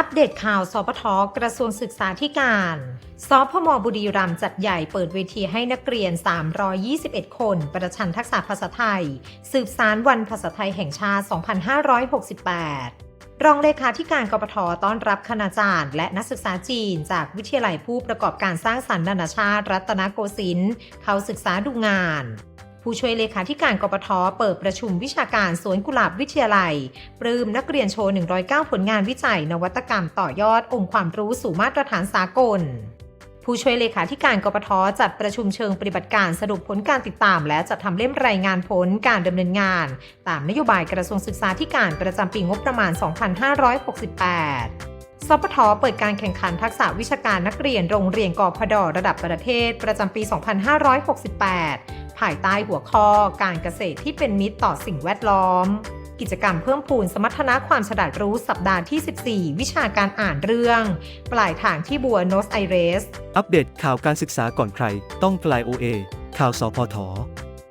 อัปเดตข่าวสปทกระทรวงศึกษาธิการสพมบุรีรัมย์จัดใหญ่เปิดเวทีให้นักเรียน 321 คน ประชันทักษะภาษาไทย สืบสารวันภาษาไทยแห่งชาติ 2568รองเลขาธิการกปทต้อนรับคณาจารย์ และนักศึกษาจีน จากวิทยาลัยผู้ประกอบการสร้างสรรค์นานาชาติ รัตนโกสินทร์เข้าศึกษาดูงาน ผู้ช่วยเลขาธิการกปทเปิดประชุมวิชาการสวนกุหลาบวิทยาลัย ปลื้มนักเรียนโชว์ 109 ผลงานวิจัย นวัตกรรมต่อยอดองค์ความรู้สู่มาตรฐานสากลผู้ช่วยเลขาธิการกปทจัดประชุมเชิงปฏิบัติการสรุปผลการติดตาม และจัดทำเล่มรายงานผลการดำเนินงาน ตามนโยบายกระทรวงศึกษาธิการประจำปีงบประมาณ 2568 สปทเปิดการแข่งขันทักษะวิชาการนักเรียนโรงเรียนกพดระดับประเทศประจำปี 2568 ภายใต้หัวข้อการเกษตรที่เป็นมิตรต่อสิ่งแวดล้อม กิจกรรมเพิ่มพูนสมรรถนะความฉลาดรู้สัปดาห์ที่ 14 วิชาการอ่านเรื่อง ปลายทางที่บัวโนสไอเรส อัปเดตข่าวการศึกษาก่อนใคร ต้องกลายโอเอข่าวสพท